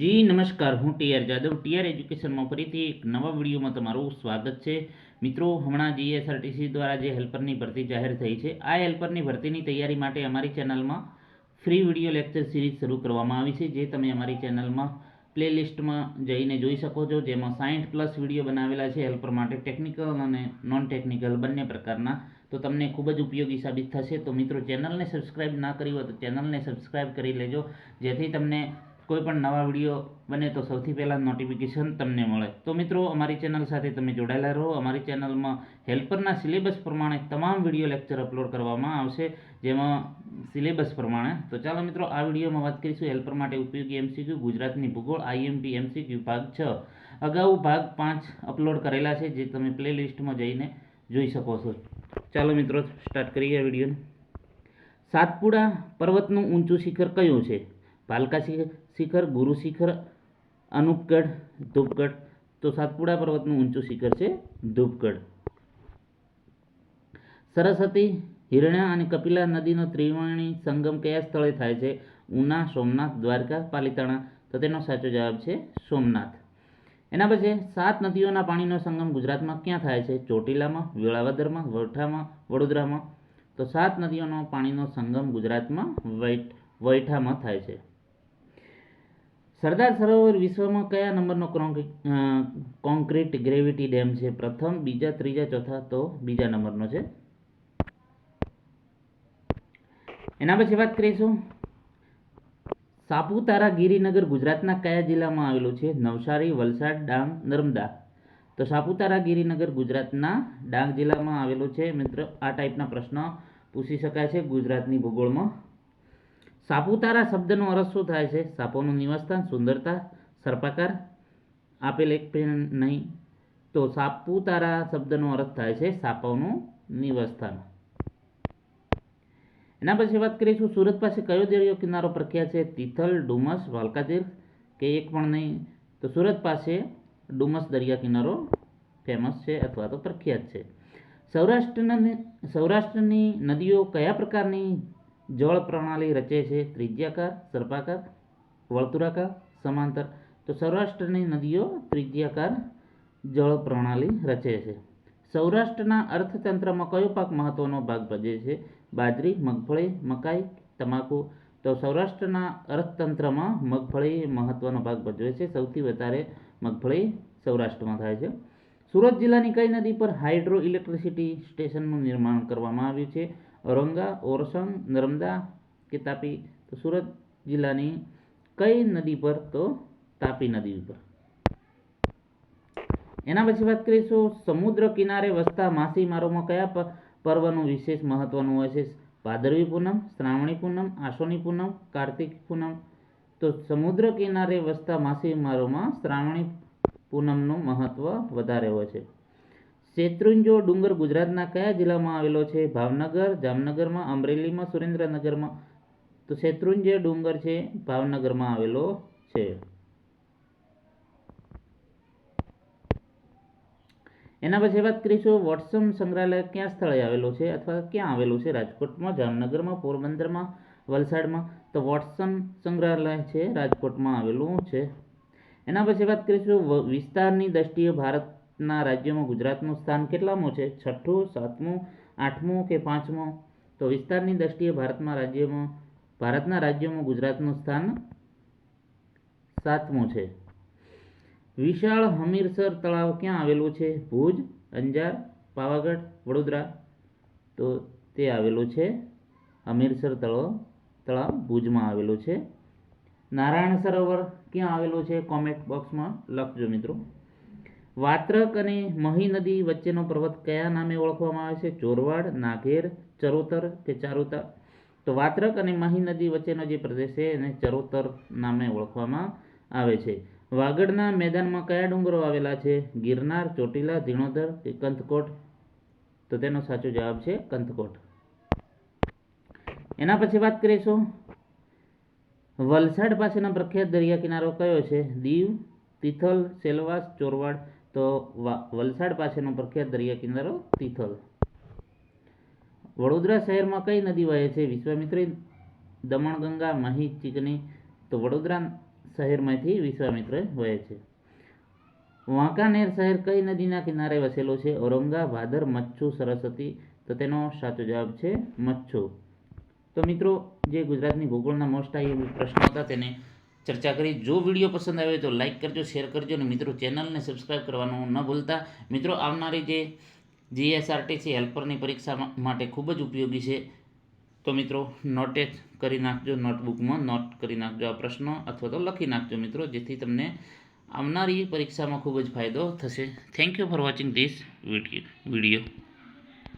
જી, નમસ્કાર. હું TR Jadav. TR એજ્યુકેશનમાં ફરીથી એક નવા વિડીયોમાં તમારું સ્વાગત છે. મિત્રો, હમણાં જીએસઆરટીસી દ્વારા જે હેલ્પરની ભરતી જાહેર થઈ છે, આ હેલ્પરની ભરતીની તૈયારી માટે અમારી ચેનલમાં ફ્રી વીડિયો લેક્ચર સિરીઝ શરૂ કરવામાં આવી છે, જે તમે અમારી ચેનલમાં પ્લેલિસ્ટમાં જઈને જોઈ શકો છો, જેમાં સાઠ પ્લસ વીડિયો બનાવેલા છે હેલ્પર માટે, ટેકનિકલ અને નોન ટેકનિકલ બંને પ્રકારના. તો તમને ખૂબ જ ઉપયોગી સાબિત થશે. તો મિત્રો, ચેનલને સબસ્ક્રાઇબ ના કરી હોય તો ચેનલને સબસ્ક્રાઇબ કરી લેજો. જેથી તમને કોઈ પણ નવા વીડિયો બને તો સૌથી પહેલાં નોટિફિકેશન તમને મળે. તો મિત્રો, અમારી ચેનલ સાથે તમે જોડાયેલા રહો. અમારી ચેનલમાં હેલ્પરના સિલેબસ પ્રમાણે તમામ વીડિયો લેક્ચર અપલોડ કરવામાં આવશે, જેમાં સિલેબસ પ્રમાણે. તો ચાલો મિત્રો, આ વિડીયોમાં વાત કરીશું હેલ્પર માટે ઉપયોગી એમસીક્યુ ગુજરાતની ભૂગોળ આઈએમપી એમસીક્યુ ભાગ છ. અગાઉ ભાગ પાંચ અપલોડ કરેલા છે, જે તમે પ્લે લિસ્ટમાં જઈને જોઈ શકો છો. ચાલો મિત્રો સ્ટાર્ટ કરીએ વીડિયો સાતપુડા પર્વતનું ઊંચું શિખર કયું છે? ભાલકા શિખર શિખર, ગુરુ શિખર, અનુપગઢ, ધૂપગઢ. તો સાતપુડા પર્વતનું ઊંચું શિખર છે ધૂપગઢ. સરસ્વતી, હિરણ્યા અને કપિલા નદીનો ત્રિવેણી સંગમ કયા સ્થળે થાય છે? ઉના, સોમનાથ, દ્વારકા, પાલિતાણા. તો તેનો સાચો જવાબ છે સોમનાથ. એના પછી સાત નદીઓના પાણીનો સંગમ ગુજરાતમાં ક્યાં થાય છે? ચોટીલામાં, વેળાવદરમાં વૈઠામાં વડોદરામાં. તો સાત નદીઓનો પાણીનો સંગમ ગુજરાતમાં વૈઠ, વૈઠામાં થાય છે. સરદાર સરોવર વિશ્વમાં કયા નંબરનો કોન્ક્રીટ ગ્રેવિટી ડેમ છે? પ્રથમ, બીજા, ત્રીજા, ચોથા, તો બીજા નંબરનો છે. એના પછી વાત કરીશું. સાપુતારા ગિરિનગર ગુજરાતના કયા જિલ્લામાં આવેલું છે? નવસારી, વલસાડ, ડાંગ, નર્મદા. તો સાપુતારા ગિરિનગર ગુજરાતના ડાંગ જિલ્લામાં આવેલું છે. મિત્ર, આ ટાઈપના પ્રશ્નો પૂછી શકાય છે ગુજરાતની ભૂગોળમાં. સાપુતારા શબ્દનો અર્થ શું થાય છે? સાપોનું નિવાસસ્થાન, સુંદરતા, સર્પાકાર, આપેલ એક નહીં. તો સાપુતારા શબ્દનો અર્થ થાય છે સાપોનું નિવાસસ્થાન. એના પછી વાત કરીશું સુરત પાસે કયો દરિયો કિનારો પ્રખ્યાત છે? તિથલ, ડુમસ વાલકાતીર કે એક પણ નહીં? તો સુરત પાસે ડુમસ દરિયા કિનારો ફેમસ છે અથવા તો પ્રખ્યાત છે. સૌરાષ્ટ્રના, સૌરાષ્ટ્રની નદીઓ કયા પ્રકારની જળ પ્રણાલી રચે છે. ત્રિજ્યાકાર, સર્પાકાર, વર્તુળાકાર, સમાંતર. તો સૌરાષ્ટ્રની નદીઓ ત્રિજ્યાકાર જળ પ્રણાલી રચે છે. સૌરાષ્ટ્રના અર્થતંત્રમાં કયો પાક મહત્વનો ભાગ ભજવે છે? બાજરી, મગફળી, મકાઈ, તમાકુ. તો સૌરાષ્ટ્રના અર્થતંત્રમાં મગફળી મહત્વનો ભાગ ભજવે છે. સૌથી વધારે મગફળી સૌરાષ્ટ્રમાં થાય છે. સુરત જિલ્લાની કઈ નદી પર હાઇડ્રો ઇલેક્ટ્રિસિટી સ્ટેશનનું નિર્માણ કરવામાં આવ્યું છે? ઔરંગા ઓરસંગ નર્મદા કે તાપી તો સુરત જિલ્લાની કઈ નદી પર તો તાપી નદી ઉપર એના પછી વાત કરીશું સમુદ્ર કિનારે વસતા માછીમારોમાં કયા પર્વનું વિશેષ મહત્વનું હોય છે ભાદરવી પૂનમ શ્રાવણી પૂનમ આસોની પૂનમ કાર્તિક પૂનમ તો સમુદ્ર કિનારે વસતા માછીમારોમાં શ્રાવણી પૂનમનું મહત્વ વધારે હોય છે શેત્રુંજો ડુંગર ગુજરાતના કયા જિલ્લામાં આવેલો છે? ભાવનગર, જામનગરમાં, અમરેલીમાં, સુરેન્દ્રનગરમાં. તો શેત્રુંજય ડુંગર છે, ભાવનગરમાં આવેલો છે. એના પછી વાત કરીશું વોટસમ સંગ્રહાલય ક્યાં સ્થળે આવેલું છે અથવા ક્યાં આવેલું છે? રાજકોટમાં, જામનગરમાં, પોરબંદરમાં, વલસાડમાં. તો વોટસમ સંગ્રહાલય છે, રાજકોટમાં આવેલું છે. એના પછી વાત કરીશું વિસ્તારની દ્રષ્ટિએ ભારતના રાજ્યોમાં ગુજરાતનું સ્થાન કેટલામું છે? છઠ્ઠું, સાતમું, આઠમું કે પાંચમું? તો વિસ્તારની દ્રષ્ટિએ ભારતમાં રાજ્યોમાં, ભારતના રાજ્યોમાં ગુજરાતનું સ્થાન સાતમું છે. વિશાળ હમીરસર તળાવ ક્યાં આવેલું છે? ભુજ, અંજાર, પાવાગઢ, વડોદરા. તો તે આવેલું છે, હમીરસર તળાવ તળાવ ભુજમાં આવેલું છે. નારાયણ સરોવર ક્યાં આવેલું છે? કોમેન્ટ બોક્સમાં લખજો મિત્રો. વાત્રક અને મહી નદી વચ્ચેનો પર્વત કયા નામે ઓળખવામાં આવે છે? ચોરવાડ, નાઘેર, ચરોતર કે ચારોતર તો વાત્રક અને મહી નદી વચ્ચેનો જે પ્રદેશ છે એને ચરોતર નામે ઓળખવામાં આવે છે. વાગડના મેદાનમાં કયા ડુંગરો આવેલા છે? ગિરનાર, ચોટીલા ધીણોધર કે કંથકોટ? તો તેનો સાચો જવાબ છે કંથકોટ. એના પછી વાત કરીશું. વલસાડ પાસેનો પ્રખ્યાત દરિયા કિનારો કયો છે? દીવ, તિથલ, સેલવાસ, ચોરવાડ તો વલસાડ પાસેનો પ્રખ્યાત દરિયા કિનારો તિથલ. વડોદરા શહેરમાં કઈ નદી વહે છે? વિશ્વામિત્રી, દમણગંગા, મહી, ચીકની, તો વડોદરા શહેરમાંથી વિશ્વામિત્ર વહે છે. વાંકાનેર શહેર કઈ નદીના કિનારે વસેલો છે? ઔરંગા, ભાદર, મચ્છુ, સરસ્વતી, તો તેનો સાચો જવાબ છે મચ્છુ. તો મિત્રો, જે ગુજરાતની ભૂગોળના મોસ્ટ આઈ પ્રશ્નો હતા તેને ચર્ચા કરી. જો વીડિયો પસંદ આવે તો લાઇક કરજો શેર કરજો અને મિત્રો ચેનલને સબસ્ક્રાઈબ કરવાનું ન ભૂલતા. મિત્રો, આવનારી જે જીએસઆરટીસી હેલ્પરની પરીક્ષા માટે ખૂબ જ ઉપયોગી છે. તો મિત્રો નોટે કરી નાખજો નોટબુકમાં નોટ કરી નાખજો આ પ્રશ્નો, અથવા તો લખી નાખજો મિત્રો, જેથી તમને આવનારી પરીક્ષામાં ખૂબ જ ફાયદો થશે. Thank you for watching this video